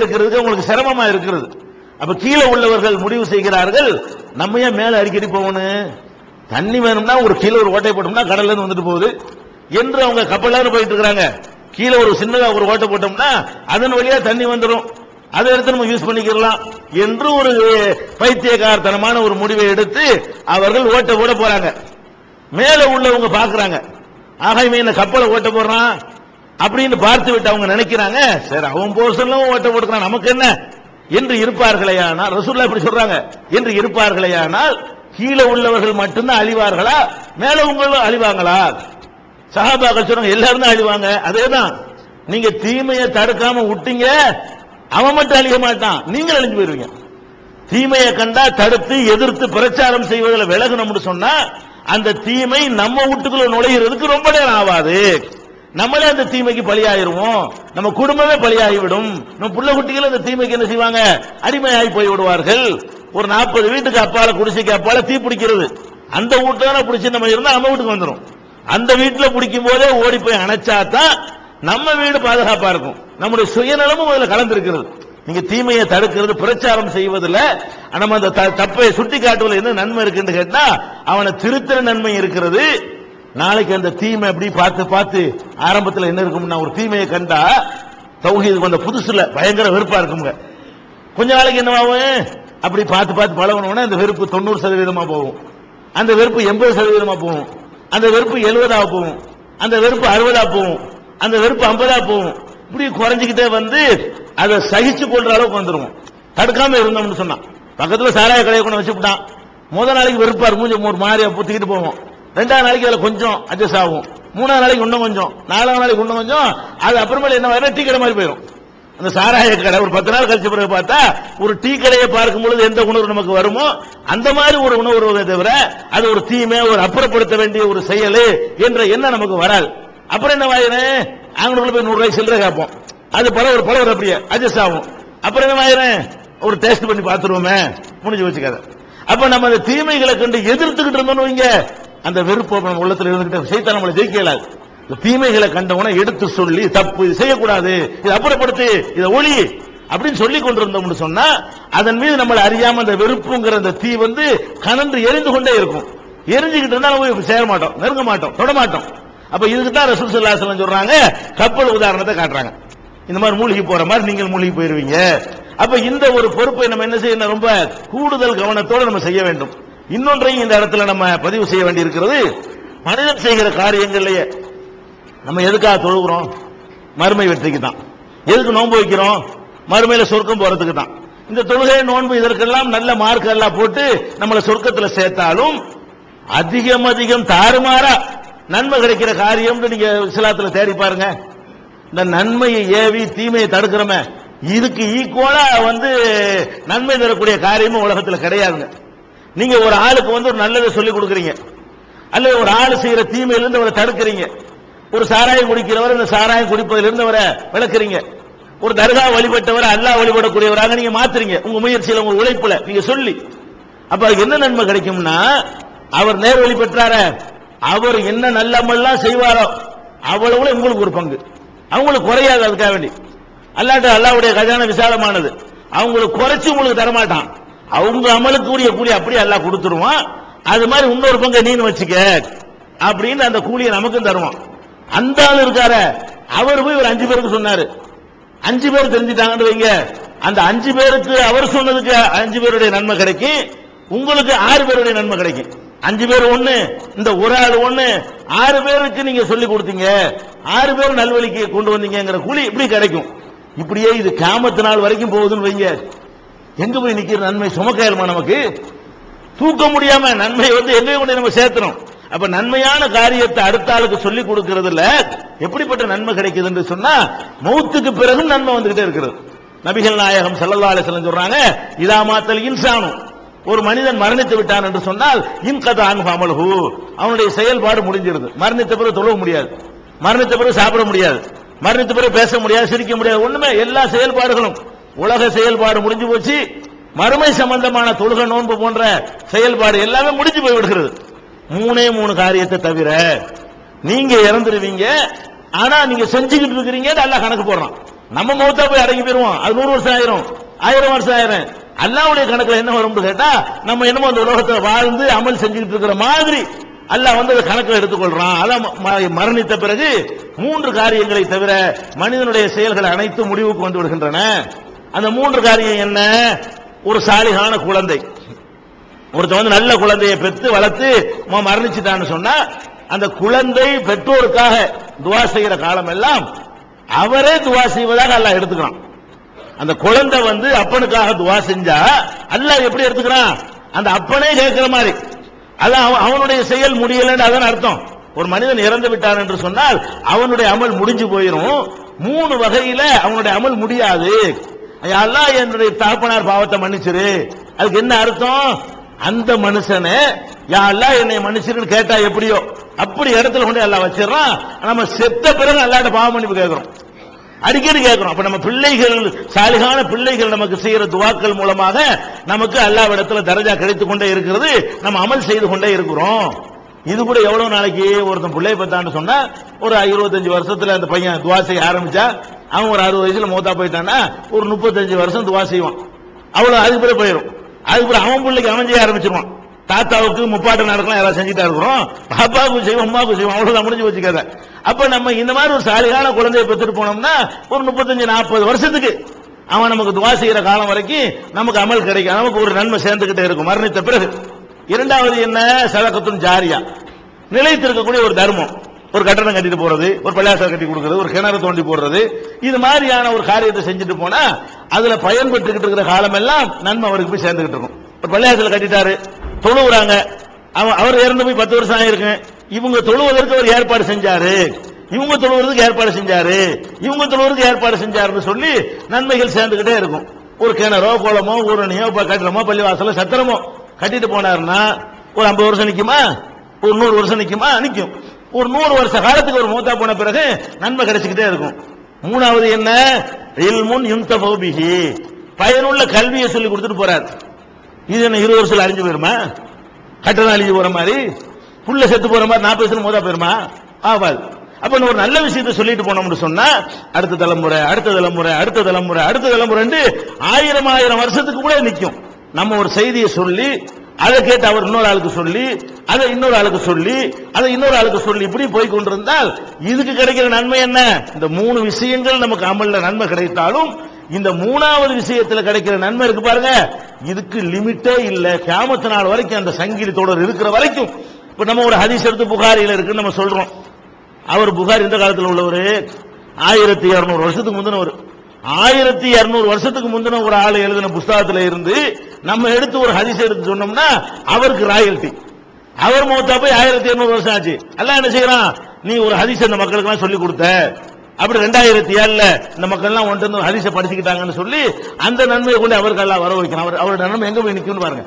இருக்கிறதுக்கு உங்களுக்கு சிரமமா இருக்கிறது. அப்ப கீழே உள்ளவர்கள் முடிவு செய்கிறார்கள் நம்ம ஏன் மேல அடிக்கடி போகணும்? தண்ணி வேணும்னா ஒரு கீழே ஒரு ஓட்டை போட்டோம்னா கடல்ல இருந்து வந்துட்டு போகுது. என்று அவங்க கப்பலாரு போயிட்டு இருக்கிறாங்க. கீழே ஒரு சின்னதா ஒரு ஓட்டை போட்டோம்னா அதன் வழியா தண்ணி வந்துடும் அதை எடுத்து நம்ம யூஸ் பண்ணிக்கலாம் என்று ஒரு பைத்தியக்காரத்தனமான ஒரு முடிவை எடுத்து அவர்கள் ஓட்டை போட போறாங்க. மேல உள்ளவங்க பாக்குறாங்க ஆக இவன் இந்த கப்பலை ஓட்ட போடுறான் அப்படின்னு பார்த்து விட்டு அவங்க நினைக்கிறாங்க சரி அவன் போர்ஷன்ல ஓட்ட போட்டுக்கிறான் நமக்கு என்ன? என்று இருப்பார்களேயானால் ரசூல்லா இப்படி சொல்றாங்க என்று இருப்பார்களேயானால் கீழே உள்ளவர்கள் மட்டும்தான் அழிவார்களா? மேல உங்களும் அழிவாங்களா? சஹாபாக்கள் சொல்றாங்க எல்லாரும் தான் அழிவாங்க. அதேதான் நீங்க தீமையை தடுக்காம விட்டீங்க அவன் மட்டும் அழிய மாட்டான் நீங்க அழிஞ்சு போயிருவீங்க. தீமையை கண்டா தடுத்து எதிர்த்து பிரச்சாரம் செய்வதில் விலகணும்னு சொன்னா அந்த தீமை நம்ம வீட்டுக்குள்ள நுழைகிறதுக்கு ரொம்ப நேரம் ஆகாது நம்மளே அந்த தீமைக்கு பலியாயிருவோம். நம்ம குடும்பமே பலியாகிவிடும். நம்ம புள்ள குட்டிகள் அந்த தீமைக்கு என்ன செய்வாங்க? அடிமையாகி போய் விடுவார்கள். ஒரு நாற்பது வீட்டுக்கு அப்பால குடிசைக்கு அப்பால தீ பிடிக்கிறது. அந்த வீட்டுல பிடிச்சி நம்ம இருந்தா நம்ம வீட்டுக்கு வந்துடும் அந்த வீட்டுல பிடிக்கும் போதே ஓடி போய் அணைச்சாதான் நம்ம வீடு பாதுகாப்பா இருக்கும். நம்முடைய சுயநலமும் அதுல கலந்திருக்கிறது. நீங்க தீமையை தடுக்கிறது பிரச்சாரம் செய்வதில் நம்ம அந்த த- தப்பை சுட்டி காட்டுவதில் என்ன நன்மை இருக்குன்னு கேட்டா அவனை திருத்தர நன்மை இருக்கிறது. நாளைக்கு அந்த தீமை அப்படி பார்த்து பார்த்து ஆரம்பத்தில் என்ன இருக்கும்னா ஒரு தீமையை கண்டா தௌஹீதுக்கு வந்த புதுசுல பயங்கர வெறுப்பா இருக்குங்க கொஞ்ச நாளைக்கு என்னவாகும் அப்படி பார்த்து பார்த்து பழகணும்னா அந்த வெறுப்பு தொண்ணூறு சதவீதமா போகும். அந்த வெறுப்பு எண்பது சதவீதமா போகும். அந்த வெறுப்பு எழுபதா போகும். அந்த வெறுப்பு அறுபதா போகும். அந்த வெறுப்பு ஐம்பதா போகும். இப்படி குறைஞ்சிக்கிட்டே வந்து அதை சகிச்சு கொள்ற அளவுக்கு வந்துருவோம். தடுக்காம இருந்தோம்னு சொன்னான். பக்கத்துல சாராய கடையை கொண்டு வச்சுட்டான் முதல் நாளைக்கு வெறுப்பா இருக்கும் ஒரு மாதிரியா புத்திக்கிட்டு போவோம். ரெண்டாவது நாளைக்கு அதில் கொஞ்சம் அட்ஜஸ்ட் ஆகும். மூணாவது நாளைக்கு இன்னும் கொஞ்சம். நாலாவது நாளைக்கு இன்னும் கொஞ்சம். அது அப்புறமேல என்ன வர டீ கடை மாதிரி போயிடும் அந்த சாராய கடை ஒரு பத்து நாள் கழிச்ச பிறகு பார்த்தா ஒரு டீ கடையை பார்க்கும் பொழுது எந்த உணர்வு நமக்கு வருமோ அந்த மாதிரி ஒரு உணர்வு வருவதை தவிர அது ஒரு தீமை ஒரு அப்புறப்படுத்த வேண்டிய ஒரு செயல் என்ற எண்ணம் நமக்கு வராது. அப்புறம் என்ன வாயினேன் அவங்களுக்குள்ள போய் நூறு ரூபாய் சில்லறை கேட்போம் அது பல ஒரு பல ஒரு அப்படியே அட்ஜஸ்ட் ஆகும். அப்புறம் என்ன வாயினேன் ஒரு டேஸ்ட் பண்ணி பார்த்துருவோமே. முடிஞ்சு வச்சுக்காத அப்ப நம்ம அந்த தீமைகளை கண்டு எதிர்த்துக்கிட்டு இருந்தோம்னு வைங்க. அந்த வெறுப்பு நம்ம உள்ளத்தில் இருந்துகிட்ட சைத்தான் நம்மளை ஜெயிக்க இயலாது இந்த தீமைகளை கண்டவன எடுத்து சொல்லி தப்பு இது செய்யக்கூடாது இது அப்புறப்படுத்து இதை ஒளி அப்படின்னு சொல்லி கொண்டிருந்தோம்னு சொன்னா அதன் மீது நம்மளை அறியாம அந்த வெறுப்புங்கிற அந்த தீ வந்து கனன்று எரிந்து கொண்டே இருக்கும். எரிஞ்சுக்கிட்டு இருந்தா நம்ம சேர மாட்டோம் நெருங்க மாட்டோம் தொட மாட்டோம். அப்ப இதுக்கு தான் ரசூல் ஸல்லல்லாஹு சொல்றாங்க கப்பல் உதாரணத்தை காட்டுறாங்க. இந்த மாதிரி மூழ்கி போற மாதிரி நீங்கள் மூழ்கி போயிருவீங்க. அப்ப இந்த ஒரு பொறுப்பை நம்ம என்ன செய்யணும்? ரொம்ப கூடுதல் கவனத்தோடு நம்ம செய்ய வேண்டும். இன்னொன்றையும் இந்த இடத்துல நம்ம பதிவு செய்ய வேண்டியிருக்கிறது மனிதன் செய்கிற காரியங்கள்லயே நம்ம எதுக்காக தொழுகிறோம்? மறுமை வெற்றிக்கு தான். எதுக்கு நோன்பு வைக்கிறோம்? மறுமையில சொர்க்கம் போறதுக்கு தான். இந்த தொழுகை நோன்பு இதற்கெல்லாம் நல்ல மார்க் எல்லாம் போட்டு நம்மளை சொர்க்கத்தில் சேர்த்தாலும் அதிகம் அதிகம் தாறுமாறா நன்மை கிடைக்கிற காரியம் நீங்க சிலாத்துல தேடி பாருங்க. இந்த நன்மையை ஏவி தீமையை தடுக்கிறோமே இதுக்கு ஈக்குவலா வந்து நன்மை தரக்கூடிய காரியமும் உலகத்தில் கிடையாதுங்க. நீங்க ஒரு ஆளுக்கு வந்து ஒரு நல்லதை சொல்லி கொடுக்குறீங்க. அல்லது ஒரு ஆள் செய்யற தீமையிலிருந்து அவரை தடுக்கிறீங்க. ஒரு சாராயம் குடிக்கிறவர் இந்த சாராயம் குடிப்பதிலிருந்து அவரை விளக்குறீங்க. ஒரு தர்கா வழிபட்டவரை அல்லாஹ் வழிபடக்கூடியவராக நீங்க மாத்துறீங்க. உங்க முயற்சியில உங்க உழைப்புல. நீங்க சொல்லி. அப்ப அதுக்கு என்ன நன்மை கிடைக்கும்னா அவர் நேர் வழி பெற்றார. அவர் என்ன நல்லமெல்லாம் செய்வாரோ அவ்வளவு உங்களுக்கு ஒரு பங்கு. அவங்களுக்கு குறையாது அதுக்காக வேண்டி. அல்லாட்ட அல்லாவுடைய கஜான விசாலமானது. அவங்களுக்கு குறைச்சு உங்களுக்கு தரமாட்டான். அவங்க அமலுக்கு உரிய கூலி அப்படியே எல்லாம் கொடுத்துருவான். அது மாதிரி இன்னொரு பங்கு நீனு வச்சுக்க. அப்படின்னு அந்த கூலியை நமக்கும் தருவான். அந்த ஆள் இருக்கார அவர் போய் ஒரு அஞ்சு பேருக்கு சொன்னாரு. அஞ்சு பேர் தெரிஞ்சுட்டாங்கன்னு வைங்க. அந்த அஞ்சு பேருக்கு அவர் சொன்னதுக்கு அஞ்சு பேருடைய நன்மை கிடைக்கும். உங்களுக்கு ஆறு பேருடைய நன்மை கிடைக்கும். அஞ்சு பேர் ஒண்ணு இந்த ஒரு ஆள் ஒண்ணு ஆறு பேருக்கு நீங்க சொல்லி கொடுத்தீங்க. ஆறு பேர் நல்வழிக்கு கொண்டு வந்தீங்கங்கிற கூலி இப்படி கிடைக்கும். இப்படியே இது காமத்து நாள் வரைக்கும் போகுதுன்னு வைங்க. எங்க போய் நிக்கிற நன்மை? சுமக்காயிருமா நமக்கு? தூக்க முடியாம நன்மை வந்து எங்கேயும் கொண்டு நம்ம சேர்த்தணும் அப்ப நன்மையான காரியத்தை அடுத்த ஆளுக்கு சொல்லி கொடுக்கறதுல எப்படிப்பட்ட நன்மை கிடைக்குதுன்னு சொன்னா மௌத்துக்கு பிறகும் நன்மை வந்துகிட்டே இருக்கிறது. நபிகள் நாயகம் செல்லல்லா அலிசலம் சொல்றாங்க இதா மாத்தல் இன்சானும் ஒரு மனிதன் மரணித்து விட்டான் என்று சொன்னால் இன்கத அன்பாமலகு அவனுடைய செயல்பாடு முடிஞ்சிருது. மரணித்த பிறகு தொழ முடியாது. மரணித்த பிறகு சாப்பிட முடியாது. மரணித்த பிறகு பேச முடியாது சிரிக்க முடியாது ஒண்ணுமே. எல்லா செயல்பாடுகளும். உலக செயல்பாடு முடிஞ்சு போச்சு. மறுமை சம்பந்தமான தொழுகை நோன்பு போன்ற செயல்பாடு எல்லாமே முடிஞ்சு போய் விடுகிறது. மூணே மூணு காரியத்தை தவிர நீங்க இறந்துருவீங்க. ஆனா நீங்க செஞ்சுக்கிட்டு இருக்கிறீங்க நல்லா கணக்கு போடுறான். நம்ம மௌத்தா போய் அடங்கி போயிருவோம். அது நூறு வருஷம் ஆயிரும். ஆயிரம் வருஷம் ஆயிரம். அல்லாவுடைய கணக்குல என்ன வரும்னு கேட்டா நம்ம என்னமோ அந்த உலகத்தை வாழ்ந்து அமல் செஞ்சுக்கிட்டு இருக்கிற மாதிரி அல்ல வந்து அதை கணக்கில் எடுத்துக்கொள்றான். அதான் ம- ம- மரணித்த பிறகு மூன்று காரியங்களை தவிர மனிதனுடைய செயல்கள் அனைத்தும் முடிவுக்கு வந்து விடுகின்றன. அந்த மூன்று காரியம் என்ன? ஒரு சாலிகான குழந்தை. ஒருத்தன் வந்து நல்ல குழந்தையை பெற்று வளர்த்து ம- மரணிச்சுட்டான்னு சொன்னா அந்த குழந்தை பெற்றோருக்காக துவா செய்கிற காலம் எல்லாம் அவரே துவா செய்வதாக அல்ல எடுத்துக்கிறான். அந்த குழந்தை வந்து அப்பனுக்காக துவா செஞ்சா அல்ல எப்படி எடுத்துக்கிறான்? அந்த அப்பனே கேட்கிற மாதிரி. அதான் அவன் அவனுடைய செயல் முடியலன்னு அதான் அர்த்தம். ஒரு மனிதன் இறந்து விட்டான் என்று சொன்னால் அவனுடைய அமல் முடிஞ்சு போயிரும். மூணு வகையில அவனுடைய அமல் முடியாது. அல்லாஹ் என்னுடைய தகப்பனார் பாவத்தை மன்னிச்சிரு. அதுக்கு என்ன அர்த்தம்? அந்த மனுஷனே யா அல்லாஹ் என்னை மன்னிச்சிருன்னு கேட்டா எப்படியோ? அப்படி இடத்துல கொண்டு எல்லாம் வச்சிடறான். நம்ம செத்த பிறகு அல்லாட்ட பாவம் மன்னிப்பு கேட்கிறோம். அடிக்கடி கேட்கிறோம். அப்ப நம்ம பிள்ளைகள் சாலிகான பிள்ளைகள் நமக்கு செய்யற துவாக்கள் மூலமாக நமக்கு அல்லாவிடத்துல தரஜா கிடைத்துக் கொண்டே இருக்கிறது. நம்ம அமல் செய்து கொண்டே இருக்கிறோம். இது கூட எவ்வளவு நாளைக்கு ஒருத்தன் பிள்ளைய பத்தான்னு சொன்னா ஒரு இருபத்தஞ்சு வருஷத்துல அந்த பையன் துவா செய்ய ஆரம்பிச்சா அவன் ஒரு அறுபது வயசுல மூத்தா போயிட்டான்னா ஒரு முப்பத்தஞ்சு வருஷம் துவா செய்வான். அவ்வளவு அதுக்கு பிறகு போயிடும் அதுக்கு பிறகு அவன் பிள்ளைக்கு அவன் செய்ய ஆரம்பிச்சிருவான். தாத்தாவுக்கு முப்பாட்டு நடக்கலாம் யாராவது செஞ்சுட்டா இருக்கிறோம் பாப்பாவுக்கு செய்வோம் அம்மாவுக்கு செய்வோம் அவ்வளவுதான் முடிஞ்சு வச்சுக்காத அப்ப நம்ம இந்த மாதிரி ஒரு சாலிகான குழந்தைய பெற்றுட்டு போனோம்னா ஒரு முப்பத்தஞ்சு நாற்பது வருஷத்துக்கு அவன் நமக்கு துவா செய்யற காலம் வரைக்கும் நமக்கு அமல் கிடைக்கும். நமக்கு ஒரு நன்மை சேர்ந்துகிட்டே இருக்கும். மரணித்த பிறகு. இரண்டாவது என்ன? சதக்கத்தும் ஜாரியா. நிலைத்திருக்கக்கூடிய ஒரு தர்மம். ஒரு கட்டணம் கட்டிட்டு போறது ஒரு பள்ளியாசம் கட்டி கொடுக்கறது ஒரு கிணறு தோண்டி போடுறது. இது மாதிரியான ஒரு காரியத்தை செஞ்சுட்டு போனா அதுல பயன்பட்டுக்கிட்டு இருக்கிற காலம் எல்லாம் நன்மை அவருக்கு போய் சேர்ந்துகிட்டு இருக்கும். ஒரு பள்ளியாசல கட்டிட்டாரு. தொழுவுறாங்க. அவ- அவர் இறந்து போய் பத்து வருஷம் ஆயிருக்கு. இவங்க தொழுவதற்கு அவர் ஏற்பாடு செஞ்சாரு. இவங்க தொழுவதற்கு ஏற்பாடு செஞ்சாரு. இவங்க தொழுவதற்கு ஏற்பாடு செஞ்சாருன்னு சொல்லி நன்மைகள் சேர்ந்துகிட்டே இருக்கும். ஒரு கிணறோ குளமோ ஊரணியோ ப- கட்டிடமோ பள்ளிவாசலோ சத்திரமோ. கட்டிட்டு போனாருன்னா ஒரு ஐம்பது வருஷம் நிற்குமா ஒரு நூறு வருஷம் நிற்குமா நிற்கும் ஒரு நூறு வருஷ காலத்துக்கு ஒரு மூத்தா போன பிறகு நன்மை கிடைச்சிக்கிட்டே இருக்கும். மூணாவது என்ன? இல்முன் யும்தஃபவு பயனுள்ள கல்வியை சொல்லி கொடுத்துட்டு போறார். இது என்ன இருபது வருஷத்தில் அழிஞ்சு போயிருமா? கட்டணம் அழிஞ்சு போற மாதிரி? புள்ள செத்து போற மாதிரி நாற்பது வருஷம் மோதா போயிருமா? ஆவாது. அப்ப ஒரு நல்ல விஷயத்த சொல்லிட்டு போனோம்னு சொன்னா அடுத்த தலைமுறை அடுத்த தலைமுறை அடுத்த தலைமுறை அடுத்த தலைமுறை ஆயிரம் ஆயிரம் வருஷத்துக்கு கூட நிற்கும் நம்ம ஒரு செய்தியை சொல்லி அதை கேட்டு அவர் இன்னொரு ஆளுக்கு சொல்லி அதை இன்னொரு ஆளுக்கு சொல்லி அதை இன்னொரு ஆளுக்கு சொல்லி இப்படி போய் கொண்டிருந்தால் இதுக்கு கிடைக்கிற நன்மை என்ன? இந்த மூணு விஷயங்கள் நமக்கு அமல்ல நன்மை கிடைத்தாலும் இந்த மூணாவது விஷயத்துல கிடைக்கிற நன்மை இருக்கு பாருங்க. இதுக்கு லிமிட்டே இல்ல. கியாமத்து நாள் வரைக்கும் அந்த சங்கிலி தொடர் இருக்கிற வரைக்கும். இப்ப நம்ம ஒரு ஹதீஸ் எடுத்து புகாரில இருக்குன்னு நம்ம சொல்றோம். அவர் புகார் இந்த காலத்தில் உள்ளவர். ஆயிரத்தி இருநூறு வருஷத்துக்கு முந்தினவர். ஆயிரத்தி இருநூறு வருஷத்துக்கு முந்தின ஒரு ஆள் எழுதின புஸ்தகத்துல இருந்து நம்ம எடுத்து ஒரு ஹரிசு எடுத்து சொன்னோம்னா அவருக்கு ராயல்டி அவர் மூத்தா போய் ஆயிரத்தி இருநூறு வருஷம் ஆச்சு. எல்லாம் என்ன செய்யறான்? நீ ஒரு ஹரிசு இந்த மக்களுக்கு எல்லாம் சொல்லி கொடுத்த. அப்படி ரெண்டாயிரத்தி ஏழுல இந்த மக்கள் எல்லாம் ஒன்று ஹரிசை படிச்சுக்கிட்டாங்கன்னு சொல்லி அந்த நன்மையை கொண்டு அவருக்கு எல்லாம் வர வைக்கணும். அவர் அவரோட நன்மை எங்க போய் நிற்கும்னு பாருங்க.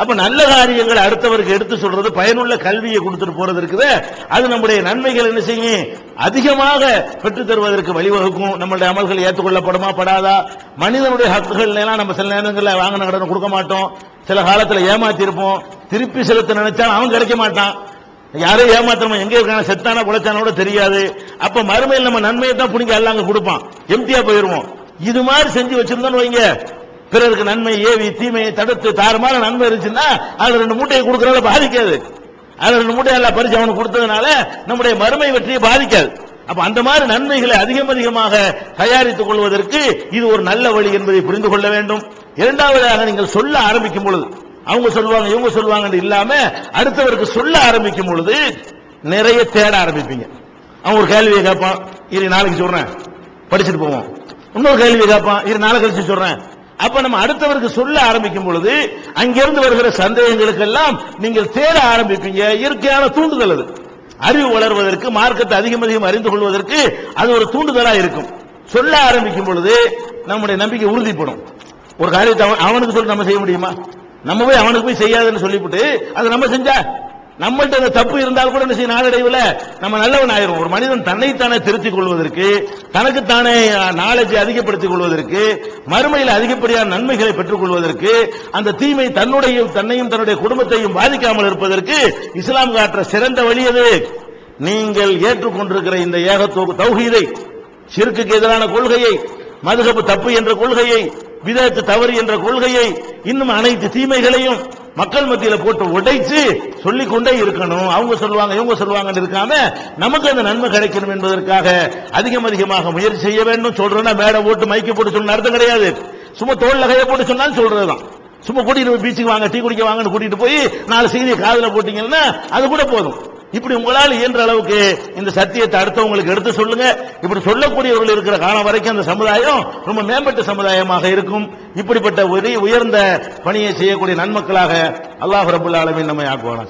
அப்ப நல்ல காரியங்களை அடுத்தவருக்கு எடுத்து சொல்றது பயனுள்ள கல்வியை கொடுத்துட்டு போறது இருக்குது. அது நம்முடைய நன்மைகள் என்ன செய்யும்? அதிகமாக பெற்றுத் தருவதற்கு வழிவகுக்கும். நம்மளுடைய அமல்கள் ஏற்றுக்கொள்ளப்படுமா? படாதா? மனிதனுடைய ஹக்குகள் எல்லாம் நம்ம சில நேரங்களில் வாங்கின கடனை கொடுக்க மாட்டோம். சில காலத்தில் ஏமாத்திருப்போம் திருப்பி செலுத்த நினைச்சாலும் அவன் கிடைக்க மாட்டான். யாரையும் ஏமாத்திரமா எங்க இருக்கான செத்தானா குலைச்சானா கூட தெரியாது. அப்ப மறுமையில் நம்ம நன்மையை தான் பிடிங்க எல்லாம் அங்க கொடுப்பான். எம்டியா போயிருவோம். இது மாதிரி செஞ்சு வச்சிருந்தோம்னு வைங்க. பிறருக்கு நன்மை ஏவி தீமையை தடுத்து தாறுமாற நன்மை இருந்துச்சுன்னா அதுல ரெண்டு மூட்டையை கொடுக்கறதால பாதிக்காது. அதுல ரெண்டு மூட்டை எல்லாம் பரிசு அவனுக்கு கொடுத்ததுனால நம்முடைய மறுமை வெற்றியை பாதிக்காது. அப்ப அந்த மாதிரி நன்மைகளை அதிகம் அதிகமாக தயாரித்துக் கொள்வதற்கு இது ஒரு நல்ல வழி என்பதை புரிந்து கொள்ள வேண்டும். இரண்டாவதாக நீங்கள் சொல்ல ஆரம்பிக்கும் பொழுது அவங்க சொல்லுவாங்க இவங்க சொல்லுவாங்க இல்லாம அடுத்தவருக்கு சொல்ல ஆரம்பிக்கும் பொழுது நிறைய தேட ஆரம்பிப்பீங்க. அவன் ஒரு கேள்வியை கேட்பான் இரு நாளைக்கு சொல்றேன் படிச்சுட்டு போவோம். இன்னொரு கேள்வியை கேட்பான் இரு நாளை கழிச்சு சொல்றேன். அப்ப நம்ம அடுத்தவருக்கு சொல்ல ஆரம்பிக்கும் பொழுது அங்கிருந்து வருகிற சந்தேகங்களுக்கெல்லாம் நீங்கள் தேட ஆரம்பிப்பீங்க. இயற்கையான தூண்டுதல் அது. அறிவு வளர்வதற்கு மார்க்கத்தை அதிகம் அதிகம் அறிந்து கொள்வதற்கு அது ஒரு தூண்டுதலா இருக்கும். சொல்ல ஆரம்பிக்கும் பொழுது நம்முடைய நம்பிக்கை உறுதிப்படும். ஒரு காரியத்தை அவன் அவனுக்கு சொல்லி நம்ம செய்ய முடியுமா? நம்ம போய் அவனுக்கு போய் செய்யாதுன்னு சொல்லிவிட்டு அதை நம்ம செஞ்சா நம்மள்ட்ட அந்த தப்பு இருந்தால் கூட என்ன செய்ய நாளடைவில் நம்ம நல்லவன் ஆயிரும். ஒரு மனிதன் தன்னைத்தானே திருத்திக் கொள்வதற்கு தனக்குத்தானே நாலேஜை அதிகப்படுத்திக் கொள்வதற்கு மறுமையில் அதிகப்படியான நன்மைகளை பெற்றுக் கொள்வதற்கு அந்த தீமை தன்னுடைய தன்னையும் தன்னுடைய குடும்பத்தையும் பாதிக்காமல் இருப்பதற்கு இஸ்லாம் காட்டுற சிறந்த வழி அது நீங்கள் ஏற்றுக்கொண்டிருக்கிற இந்த ஏகத்துவ தௌஹீதை சிறுக்குக்கு எதிரான கொள்கையை மதுகப்பு தப்பு என்ற கொள்கையை விதத்து தவறு என்ற கொள்கையை இன்னும் அனைத்து தீமைகளையும் மக்கள் மத்தியில போட்டு உடைச்சு சொல்லிக் கொண்டே இருக்கணும். அவங்க சொல்லுவாங்க இவங்க சொல்லுவாங்கன்னு இருக்காம நமக்கு அந்த நன்மை கிடைக்கணும் என்பதற்காக அதிகம் அதிகமாக முயற்சி செய்ய வேண்டும். சொல்றேன்னா மேடை போட்டு மைக்கு போட்டு சொன்ன அர்த்தம் கிடையாது. சும்மா தோல்ல கையை போட்டு சொன்னாலும் சொல்றதுதான். சும்மா கூட்டிட்டு போய் பீச்சுக்கு வாங்க டீ குடிக்க வாங்கன்னு கூட்டிட்டு போய் நாலு செய்தியை காதல போட்டீங்கன்னா அது கூட போதும். இப்படி உங்களால் இயன்ற அளவுக்கு இந்த சத்தியத்தை அடுத்தவங்களுக்கு எடுத்து சொல்லுங்க. இப்படி சொல்லக்கூடியவர்கள் இருக்கிற காலம் வரைக்கும் அந்த சமுதாயம் ரொம்ப மேம்பட்ட சமுதாயமாக இருக்கும். இப்படிப்பட்ட உயர்ந்த பணியை செய்யக்கூடிய நன்மக்களாக அல்லாஹ் ரபுல்லாலுமே நம்ம நம்மை ஆக்குவானா